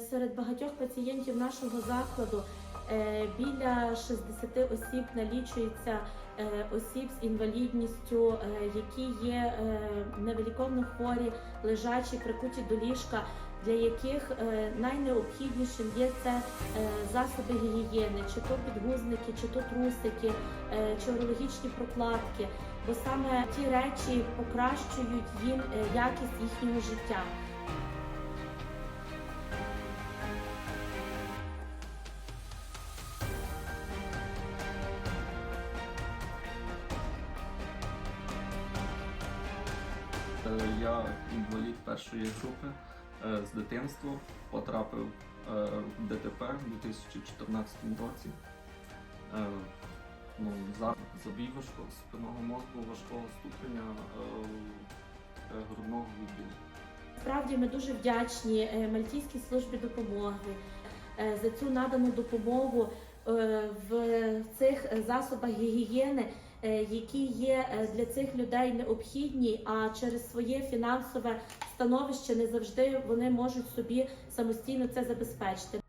Серед багатьох пацієнтів нашого закладу е, біля 60 осіб налічується е, осіб з інвалідністю, е, які є невиліковно хворі, лежачі, прикуті до ліжка, для яких найнеобхіднішим є це засоби гігієни, чи то підгузники, чи то трусики, чи урологічні прокладки, бо саме ті речі покращують їм якість їхнього життя. Я інвалід першої групи е, з дитинства потрапив е, в ДТП у 2014 році. Е, Ну, забій важкого спинного мозку, важкого ступеня е, е, грудного відділу. Справді ми дуже вдячні е, Мальтійській службі допомоги е, за цю надану допомогу е, в цих засобах гігієни, е, які є е, для цих людей необхідні, а через своє фінансове становище не завжди вони можуть собі самостійно це забезпечити.